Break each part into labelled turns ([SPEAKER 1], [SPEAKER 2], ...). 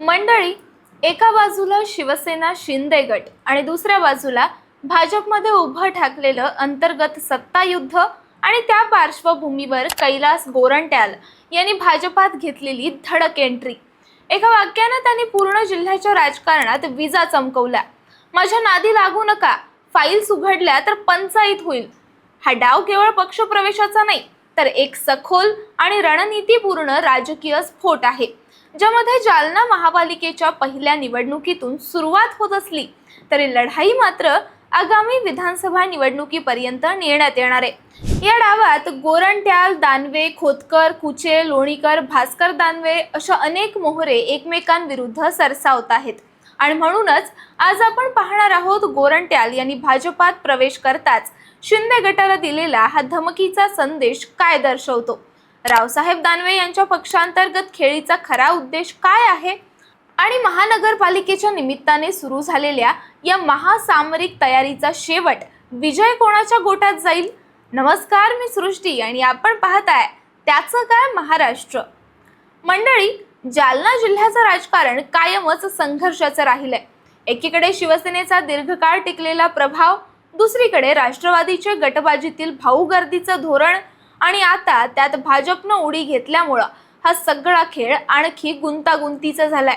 [SPEAKER 1] मंडळी एका बाजूला शिवसेना शिंदे गट आणि दुसऱ्या बाजूला भाजपमध्ये उभं ठाकलेलं अंतर्गत सत्तायुद्ध आणि त्या पार्श्वभूमीवर कैलास गोरंट्याल यांनी भाजपात घेतलेली धडक एंट्री एका वाक्यानं त्यांनी पूर्ण जिल्ह्याच्या राजकारणात विजा चमकवल्या माझ्या नादी लागू नका. फाईल्स उघडल्या तर पंचायत होईल. हा डाव केवळ पक्षप्रवेशाचा नाही तर एक सखोल आणि रणनीतीपूर्ण राजकीय स्फोट आहे ज्यामध्ये जालना महापालिकेच्या पहिल्या निवडणुकीतून सुरुवात होत असली तरी लढाई मात्र आगामी विधानसभा निवडणुकीपर्यंत नेण्यात येणार आहे. या डावात गोरंट्याल दानवे खोतकर कुचे लोणीकर भास्कर दानवे अशा अनेक मोहरे एकमेकांविरुद्ध सरसावत आहेत. आणि म्हणूनच आज आपण पाहणार आहोत गोरंट्याल यांनी भाजपात प्रवेश करताच शिंदे गटाला दिलेला हा धमकीचा संदेश काय दर्शवतो? रावसाहेब दानवे यांच्या पक्षांतर्गत खेळीचा खरा उद्देश काय आहे? आणि महानगरपालिकेच्या निमित्ताने सुरू झालेल्या या महासामरिक तयारीचा शेवट विजय कोणाच्या गोटात जाईल? नमस्कार मी सृष्टी आणि आपण पाहताय त्याचं काय महाराष्ट्र. मंडळी जालना जिल्ह्याचं राजकारण कायमच संघर्षाचं राहिलंय. एकीकडे शिवसेनेचा दीर्घकाळ टिकलेला प्रभाव दुसरीकडे राष्ट्रवादीच्या गटबाजीतील भाऊगर्दीचं धोरण आणि आता त्यात भाजपनं उडी घेतल्यामुळं हा सगळा खेळ आणखी गुंतागुंतीचा झालाय.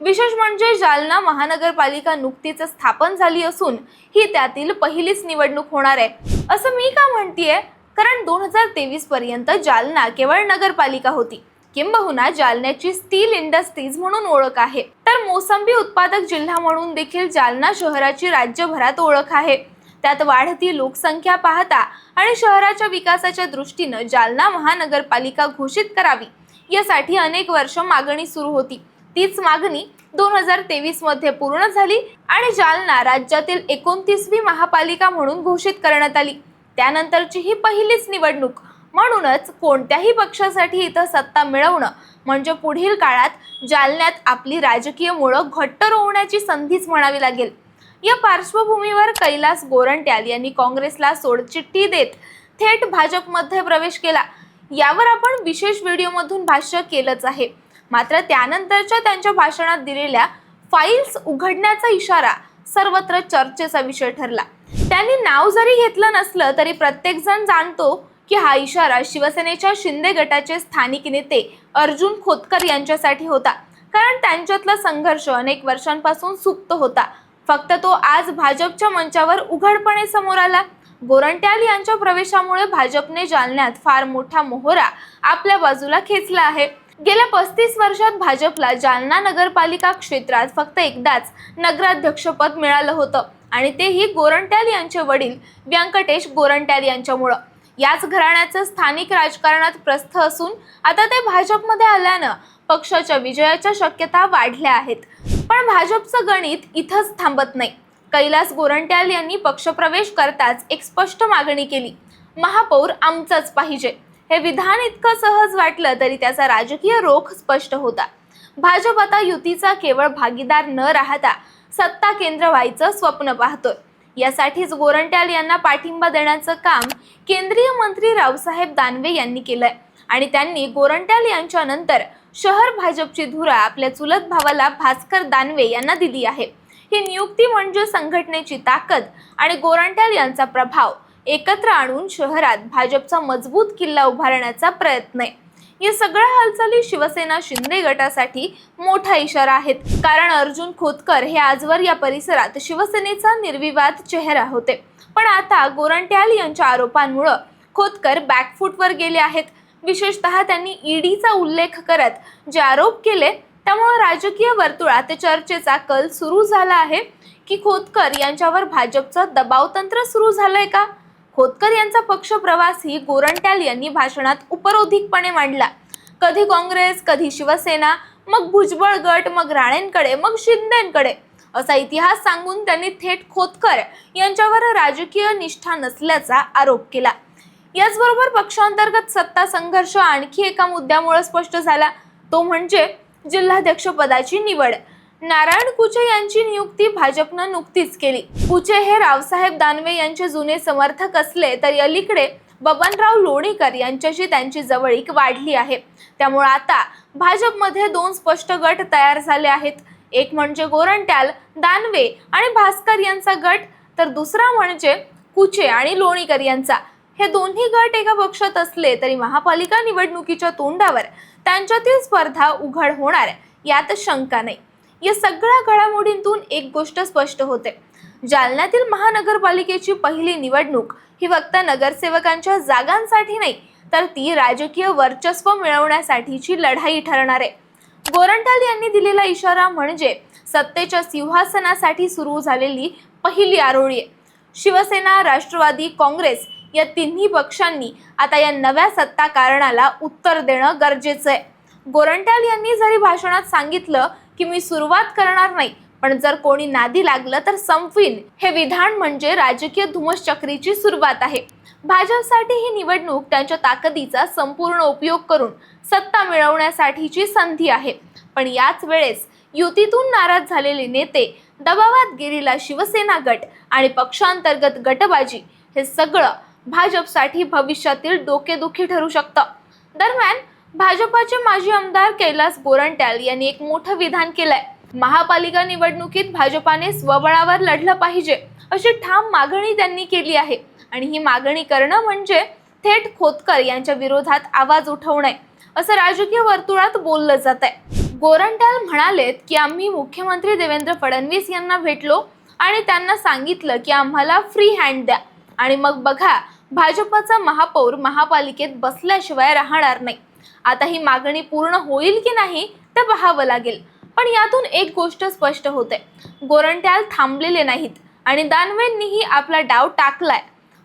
[SPEAKER 1] विशेष म्हणजे जालना महानगरपालिका नुकतीच स्थापन झाली असून ही त्यातील पहिलीच निवडणूक होणार आहे. असं मी का म्हणतेय? कारण दोन हजार तेवीस पर्यंत जालना केवळ नगरपालिका होती. किंबहुना जालन्याची स्टील इंडस्ट्रीज म्हणून ओळख आहे. तर मोसंबी उत्पादक जिल्हा म्हणून देखील जालना शहराची राज्यभरात ओळख आहे. त्यात वाढती लोकसंख्या पाहता आणि शहराच्या विकासाच्या दृष्टीनं जालना महानगरपालिका घोषित करावी यासाठी अनेक वर्ष मागणी सुरू होती. तीच मागणी दोन हजार तेवीसमध्ये पूर्ण झाली आणि जालना राज्यातील एकोणतीसवी महापालिका म्हणून घोषित करण्यात आली. त्यानंतरची ही पहिलीच निवडणूक. म्हणूनच कोणत्याही पक्षासाठी इथं सत्ता मिळवणं म्हणजे पुढील काळात जालन्यात आपली राजकीय मुळं घट्ट रोवण्याची संधीच म्हणावी लागेल. या पार्श्वभूमीवर कैलास गोरंट्याल यांनी काँग्रेसला सोडचिठ्ठी देत थेट भाजपमध्ये प्रवेश केला. यावर आपण विशेष व्हिडिओमधून भाष्य केलंच आहे. मात्र त्यानंतरच्या त्यांच्या भाषणात दिलेल्या फाईल्स उघडण्याचा इशारा सर्वत्र चर्चेचा विषय ठरला. त्यांनी नाव जरी घेतलं नसलं तरी प्रत्येकजण जाणतो की हा इशारा शिवसेनेच्या शिंदे गटाचे स्थानिक नेते अर्जुन खोतकर यांच्यासाठी होता. कारण त्यांच्यातला संघर्ष अनेक वर्षांपासून सुप्त होता. फक्त तो आज भाजपच्या मंचावर उघडपणे समोर आला. गोरंट्याल यांच्या प्रवेशामुळे भाजपने जालन्यात फार मोठा मोहरा आपल्या बाजूला खेचला आहे. गेल्या पस्तीस वर्षात भाजपला जालना नगरपालिका क्षेत्रात फक्त एकदाच नगराध्यक्षपद मिळालं होतं आणि तेही गोरंट्याल यांचे वडील व्यंकटेश गोरंट्याल यांच्यामुळं. याच घराण्याचं स्थानिक राजकारणात प्रस्थ असून आता ते भाजपमध्ये आल्यानं पक्षाच्या विजयाच्या शक्यता वाढल्या आहेत. पण भाजपचं गणित इथंच थांबत नाही. कैलास गोरंट्याल यांनी पक्षप्रवेश करताच एक स्पष्ट मागणी केली. महापौर आमचंच पाहिजे. हे विधान इतकं सहज वाटलं तरी त्याचा राजकीय रोख स्पष्ट होता. भाजप आता युतीचा केवळ भागीदार न राहता सत्ता केंद्र व्हायचं स्वप्न पाहतोय. यासाठीच गोरंट्याल यांना पाठिंबा देण्याचं काम केंद्रीय मंत्री रावसाहेब दानवे यांनी केलंय. आणि त्यांनी गोरंट्याल यांच्या नंतर शहर भाजपची धुरा आपल्या चुलत भावाला भास्कर दानवे यांना दिली आहे. ही नियुक्ती म्हणजे संघटनेची ताकद आणि गोरंट्याल यांचा प्रभाव एकत्र आणून शहरात भाजपचा मजबूत किल्ला उभारण्याचा प्रयत्न आहे. या सगळ्या हालचाली शिवसेना शिंदे गटासाठी मोठा इशारा आहेत. कारण अर्जुन खोतकर हे आजवर या परिसरात शिवसेनेचा निर्विवाद चेहरा होते. पण आता गोरंट्याल यांच्या आरोपांमुळं खोतकर बॅकफूटवर गेले आहेत. विशेषतः त्यांनी ईडीचा उल्लेख करत जे आरोप केले त्यामुळे राजकीय वर्तुळात चर्चेचा कल सुरू झाला आहे. की खोतकर यांच्यावर भाजपचं दबावतंत्र सुरू झालंय का? खोतकर यांचा पक्ष प्रवासही गोरंट्याल यांनी भाषणात उपरोधिकपणे मांडला. कधी काँग्रेस कधी शिवसेना मग भुजबळ गट मग राणेंकडे मग शिंदेकडे. असा इतिहास सांगून त्यांनी थेट खोतकर यांच्यावर राजकीय निष्ठा नसल्याचा आरोप केला. याचबरोबर पक्षांतर्गत सत्ता संघर्ष आणखी एका मुद्द्यामुळे स्पष्ट झाला. तो म्हणजे जिल्हाध्यक्षपदाची निवड. नारायण कुचे यांची नियुक्ती भाजपनं नुकतीच केली. कुचे हे रावसाहेब दानवे यांचे जुने समर्थक असले तरी अलीकडे बबनराव लोणीकर यांच्याशी त्यांची जवळीक वाढली आहे. त्यामुळे आता भाजपमध्ये दोन स्पष्ट गट तयार झाले आहेत. एक म्हणजे गोरंट्याल दानवे आणि भास्कर यांचा गट तर दुसरा म्हणजे कुचे आणि लोणीकर यांचा. हे दोन्ही गट एका पक्षात असले तरी महापालिका निवडणुकीच्या तोंडावर त्यांच्यातील स्पर्धा उघड होणार यात शंका नाही. या सगळ्या घडामोडींतून एक गोष्ट स्पष्ट होते. जालन्यातील महानगरपालिकेची पहिली निवडणूक ही फक्त नगरसेवकांच्या जागांसाठी नाही तर ती राजकीय वर्चस्व मिळवण्यासाठीची लढाई ठरणार आहे. गोरंटाल यांनी दिलेला इशारा म्हणजे सत्तेच्या सिंहासनासाठी सुरू झालेली पहिली आरोळी आहे. शिवसेना राष्ट्रवादी काँग्रेस या तिन्ही पक्षांनी आता या नव्या सत्ता कारणाला उत्तर देणं गरजेचं आहे. गोरंट्याल यांनी जरी भाषणात सांगितलं की मी सुरुवात करणार नाही. पण जर कोणी नादी लागलं तर संपवीन. हे विधान म्हणजे राजकीय धुमसचक्रीची सुरुवात आहे. भाजपसाठी ही निवडणूक त्यांच्या ताकदीचा संपूर्ण उपयोग करून सत्ता मिळवण्यासाठीची संधी आहे. पण याच वेळेस युतीतून नाराज झालेले नेते दबावात गेलेला शिवसेना गट आणि पक्षांतर्गत गटबाजी हे सगळं भाजपसाठी भविष्यातील डोकेदुखी ठरू शकतं. दरम्यान भाजपाचे माजी आमदार कैलास गोरंट्याल यांनी एक मोठं विधान केलंय. महापालिका निवडणुकीत भाजपाने स्वबळावर लढलं पाहिजे अशी ठाम मागणी त्यांनी केली आहे. आणि ही मागणी करणं म्हणजे थेट खोतकर यांच्या विरोधात आवाज उठवणे असं राजकीय वर्तुळात बोललं जात आहे गोरंट्याल म्हणालेत की आम्ही मुख्यमंत्री देवेंद्र फडणवीस यांना भेटलो आणि त्यांना सांगितलं की आम्हाला फ्री हँड द्या. आणि मग बघा भाजपचा महापौर महापालिकेत बसल्याशिवाय राहणार नाही. आता ही मागणी पूर्ण होईल की नाही ते पाहावं लागेल. पण यातून एक गोष्ट स्पष्ट होते. गोरंट्याल थांबलेले नाहीत आणि दानवेंनीही आपला डाव टाकलाय.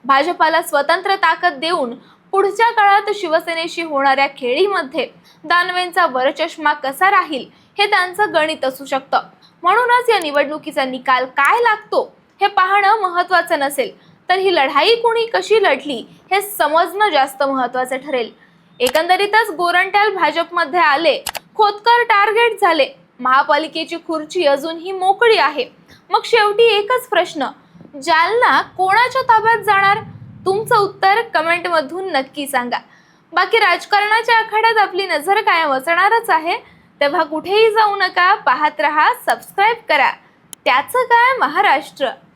[SPEAKER 1] भाजपाला स्वतंत्र ताकद देऊन पुढच्या काळात शिवसेनेशी होणाऱ्या खेळीमध्ये दानवेंचा वरचष्मा कसा राहील हे त्यांचं गणित असू शकतं. म्हणूनच या निवडणुकीचा निकाल काय लागतो हे पाहणं महत्त्वाचं नसेल. तर ही लढाई कोणी कशी लढली हे समजणं जास्त महत्त्वाचं ठरेल. एकंदरीतच गोरंट्याल भाजपमध्ये आले खोतकर टार्गेट झाले. महापालिकेची खुर्ची अजूनही मोकळी आहे. मग शेवटी एकच प्रश्न जालना कोणाच्या ताब्यात जाणार? तुमचं उत्तर कमेंटमधून नक्की सांगा. बाकी राजकारणाच्या आखाड्यात आपली नजर कायम असणारच आहे. तेव्हा कुठेही जाऊ नका पाहत रहा सबस्क्राईब करा. त्याचं काय महाराष्ट्र?